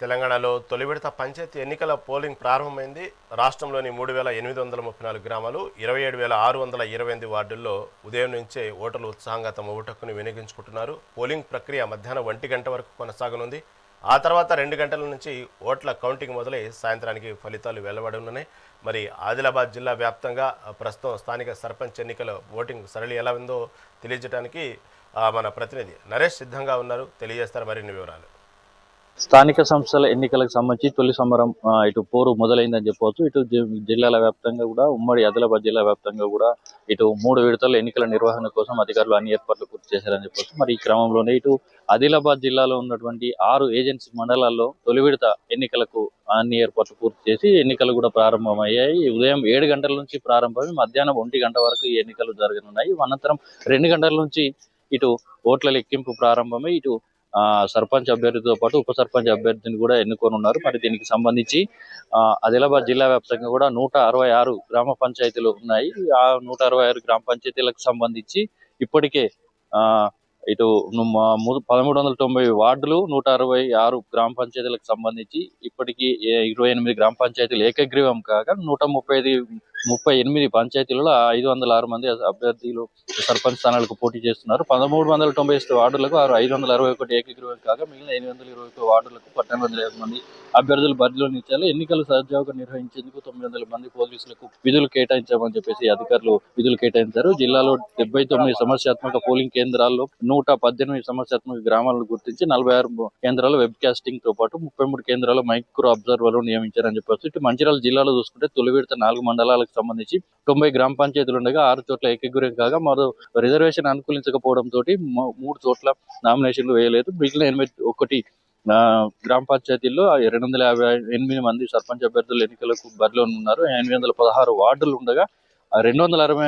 తెలంగాణలో తొలి విడత పంచాయతీ ఎన్నికల పోలింగ్ ప్రారంభమైంది. రాష్ట్రంలోని మూడు వేల ఎనిమిది వందల ముప్పై నాలుగు గ్రామాలు ఇరవై ఏడు వేల ఆరు వందల ఇరవై ఎనిమిది వార్డుల్లో ఉదయం నుంచే ఓటర్లు ఉత్సాహంగా తమ ఓటు వినియోగించుకుంటున్నారు. పోలింగ్ ప్రక్రియ మధ్యాహ్నం ఒంటి గంట వరకు కొనసాగనుంది. ఆ తర్వాత రెండు గంటల నుంచి ఓట్ల కౌంటింగ్ మొదలై సాయంత్రానికి ఫలితాలు వెల్లబడనున్నాయి మరి ఆదిలాబాద్ జిల్లా వ్యాప్తంగా ప్రస్తుతం స్థానిక సర్పంచ్ ఎన్నికల ఓటింగ్ సరళి ఎలా ఉందో తెలియజేయడానికి మన ప్రతినిధి నరేష్ సిద్ధంగా ఉన్నారు. తెలియజేస్తారు మరిన్ని వివరాలు. స్థానిక సంస్థల ఎన్నికలకు సంబంధించి తొలి సమరం ఇటు పోరు మొదలైందని చెప్పవచ్చు. ఇటు జిల్లాల వ్యాప్తంగా కూడా ఉమ్మడి ఆదిలాబాద్ జిల్లా వ్యాప్తంగా కూడా ఇటు మూడు విడతల ఎన్నికల నిర్వహణ కోసం అధికారులు అన్ని ఏర్పాట్లు పూర్తి చేశారని చెప్పవచ్చు. మరి ఈ క్రమంలోనే ఇటు ఆదిలాబాద్ జిల్లాలో ఉన్నటువంటి ఆరు ఏజెన్సీ మండలాల్లో తొలి విడత ఎన్నికలకు అన్ని ఏర్పాట్లు పూర్తి చేసి ఎన్నికలు కూడా ప్రారంభమయ్యాయి. ఉదయం ఏడు గంటల నుంచి ప్రారంభమై మధ్యాహ్నం ఒంటి గంట వరకు ఈ ఎన్నికలు జరగనున్నాయి. అనంతరం రెండు గంటల నుంచి ఇటు ఓట్ల లెక్కింపు ప్రారంభమై ఇటు సర్పంచ్ అభ్యర్థితో పాటు ఉప సర్పంచ్ అభ్యర్థిని కూడా ఎన్నుకోనున్నారు. మరి దీనికి సంబంధించి ఆదిలాబాద్ జిల్లా వ్యాప్తంగా కూడా నూట అరవై ఆరు గ్రామ పంచాయతీలు ఉన్నాయి. ఆ నూట అరవై ఆరు గ్రామ పంచాయతీలకు సంబంధించి ఇప్పటికే ఇటు పదమూడు వందల తొంభై వార్డులు నూట అరవై ఆరు గ్రామ పంచాయతీలకు సంబంధించి ఇప్పటికీ ఏ- ఇరవై ఎనిమిది గ్రామ పంచాయతీలు ఏకగ్రీవం కాగా నూట ముప్పై ఐదు ముప్పై ఎనిమిది పంచాయతీలలో ఐదు వందల ఆరు మంది అభ్యర్థులు సర్పంచ్ స్థానాలకు పోటీ చేస్తున్నారు. పదమూడు వందల తొంభై వార్డులకు ఆరు ఐదు వందల అరవై ఒకటి ఏకీకృతం కాగా మిగిలిన ఎనిమిది వందల ఇరవై ఒక వార్డులకు పద్దెనిమిది వందల యాభై మంది అభ్యర్థులు బరిలో నిలిచారు. ఎన్నికలు సజావుగా నిర్వహించేందుకు తొమ్మిది వందల మంది పోలీసులకు విధులు కేటాయించామని చెప్పేసి అధికారులు విధులు కేటాయించారు. జిల్లాలో డెబ్బై తొమ్మిది సమస్యాత్మక పోలింగ్ కేంద్రాల్లో నూట పద్దెనిమిది సమస్యాత్మక గ్రామాలను గుర్తించి నలభై ఆరు కేంద్రాలు వెబ్ కాస్టింగ్తో పాటు ముప్పై మూడు కేంద్రాల్లో మైక్రో అబ్జర్వర్లు నియమించారని చెప్పేసి ఇటు మంచిర్యాల జిల్లాలో చూసుకుంటే తొలి విడత నాలుగు మండలాలకు సంబంధించి తొంభై గ్రామ పంచాయతీలు ఉండగా ఆరు చోట్ల ఏకగ్రీవం కాగా మరో రిజర్వేషన్ అనుకూలించకపోవడం తోటి మూడు చోట్ల నామినేషన్లు వేయలేదు. మిగిలిన ఎనిమిది ఒకటి గ్రామ పంచాయతీల్లో రెండు వందల యాభై ఎనిమిది మంది సర్పంచ్ అభ్యర్థులు ఎన్నికలకు బరిలో ఉన్నారు ఎనిమిది వందల పదహారు వార్డులు ఉండగా రెండు వందల అరవై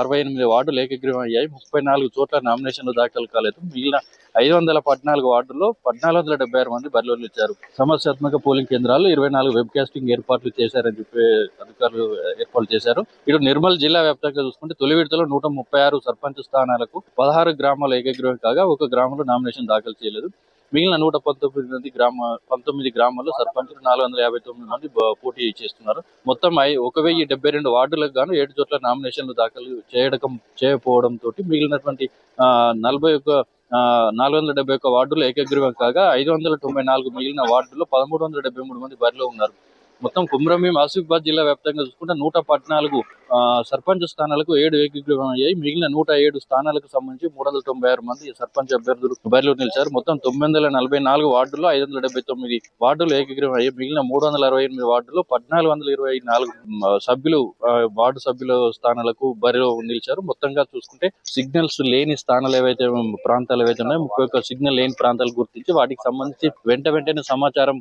అరవై ఎనిమిది వార్డులు ఏకగ్రీవం అయ్యాయి ముప్పై నాలుగు చోట్ల నామినేషన్లు దాఖలు కాలేదు. మిగిలిన ఐదు వందల పద్నాలుగు వార్డుల్లో పద్నాలుగు వందల డెబ్బై ఆరు మంది బరిలోలు ఇచ్చారు. సమస్యాత్మక పోలింగ్ కేంద్రాలు ఇరవై నాలుగు వెబ్ కాస్టింగ్ ఏర్పాట్లు చేశారని చెప్పి అధికారులు ఏర్పాటు చేశారు. ఇటు నిర్మల్ జిల్లా వ్యాప్తంగా చూసుకుంటే తొలి విడతలో నూట ముప్పై ఆరు సర్పంచ్ స్థానాలకు పదహారు గ్రామాల ఏకగ్రీవం కాగా ఒక గ్రామంలో నామినేషన్ దాఖలు చేయలేదు. మిగిలిన నూట పంతొమ్మిది మంది గ్రామ పంతొమ్మిది గ్రామాల్లో సర్పంచులు నాలుగు వందల యాభై తొమ్మిది మంది పోటీ చేస్తున్నారు. మొత్తం ఒక వెయ్యి డెబ్బై రెండు వార్డులకు గాను ఏడు చోట్ల నామినేషన్లు దాఖలు చేయడం చేయకపోవడంతో తోటి మిగిలినటువంటి ఆ, నలభై ఒక్క నాలుగు వందల డెబ్బై ఒక్క వార్డులు ఏకగ్రీవం కాగా ఐదు వందల తొంభై నాలుగు మిగిలిన వార్డుల్లో పదమూడు వందల డెబ్బై మూడు మంది బరిలో ఉన్నారు. మొత్తం కుమ్రమీం ఆసిఫాబాద్ జిల్లా వ్యాప్తంగా చూసుకుంటే నూట పద్నాలుగు సర్పంచ్ స్థానాలకు ఏడు ఏకీకృతం అయ్యాయి. మిగిలిన నూట ఏడు స్థానాలకు సంబంధించి మూడు వందల తొంభై ఆరు మంది సర్పంచ్ అభ్యర్థులు బరిలో నిలిచారు. మొత్తం తొమ్మిది వందల నలభై నాలుగు వార్డుల్లో ఐదు వందల డెబ్బై తొమ్మిది వార్డులు ఏకీకృతం అయ్యాయి. మిగిలిన మూడు వందల అరవై ఎనిమిది వార్డుల్లో పద్నాలుగు వందల ఇరవై నాలుగు సభ్యులు వార్డు సభ్యుల స్థానాలకు బరిలో నిలిచారు. మొత్తంగా చూసుకుంటే సిగ్నల్స్ లేని స్థానాలు ఏవైతే ప్రాంతాలు ఏవైతే ఉన్నాయో ముప్పై ఒక్క సిగ్నల్ లేని ప్రాంతాలు గుర్తించి వాటికి సంబంధించి వెంట వెంటనే సమాచారం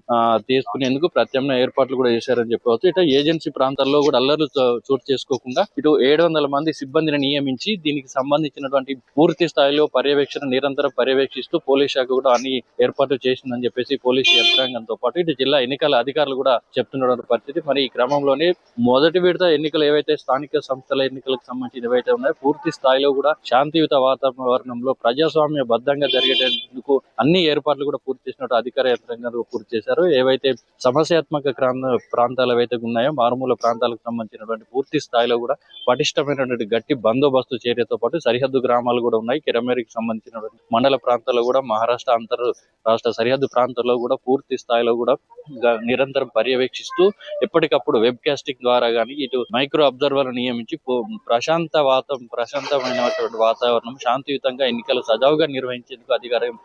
తీసుకునేందుకు ప్రత్యామ్నాయ ఏర్పాట్లు కూడా చేశారని చెప్పవచ్చు. ఇటు ఏజెన్సీ ప్రాంతాల్లో కూడా అల్లర్లు చోటు చేసుకోకుండా ఇటు ఏడు వందల మంది సిబ్బందిని నియమించి దీనికి సంబంధించినటువంటి పూర్తి స్థాయిలో పర్యవేక్షణ నిరంతరం పర్యవేక్షిస్తూ పోలీస్ శాఖ కూడా అన్ని ఏర్పాట్లు చేసిందని చెప్పేసి పోలీసు యంత్రాంగంతో పాటు ఇటు జిల్లా ఎన్నికల అధికారులు కూడా చెప్తున్న పరిస్థితి. మరి ఈ క్రమంలోనే మొదటి విడత ఎన్నికలు ఏవైతే స్థానిక సంస్థల ఎన్నికలకు సంబంధించి ఏవైతే ఉన్నాయో పూర్తి స్థాయిలో కూడా శాంతియుత వాతావరణంలో ప్రజాస్వామ్య బద్దంగా జరిగేటందుకు అన్ని ఏర్పాట్లు కూడా పూర్తి చేసినట్టు అధికార యంత్రాంగాలు పూర్తి చేశారు. ఏవైతే సమస్యాత్మక ప్రాంతాలు ఏవైతే ఉన్నాయో మారుమూల ప్రాంతాలకు సంబంధించినటువంటి పూర్తి స్థాయిలో కూడా పటిష్టమైనటువంటి గట్టి బందోబస్తు చర్యతో పాటు సరిహద్దు గ్రామాలు కూడా ఉన్నాయి. కిరమేరికి సంబంధించినటువంటి మండల ప్రాంతాల్లో కూడా మహారాష్ట్ర అంతర్ రాష్ట్ర సరిహద్దు ప్రాంతాల్లో కూడా పూర్తి స్థాయిలో కూడా నిరంతరం పర్యవేక్షిస్తూ ఎప్పటికప్పుడు వెబ్ కాస్టింగ్ ద్వారా కానీ ఇటు మైక్రో అబ్జర్వర్ నియమించి ప్రశాంత వాతం ప్రశాంతమైనటువంటి వాతావరణం శాంతియుతంగా ఎన్నికలు సజావుగా నిర్వహించేందుకు అధికారం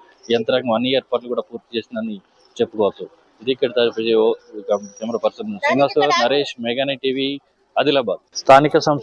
యంత్రాంగం అన్ని ఏర్పాట్లు కూడా పూర్తి చేసిందని చెప్పుకోవచ్చు. ఇది ఇక్కడ కెమెరా పర్సన్ శ్రీనివాస్ నరేష్ మెగానే టీవీ ఆదిలాబాద్. స్థానిక సంస్థ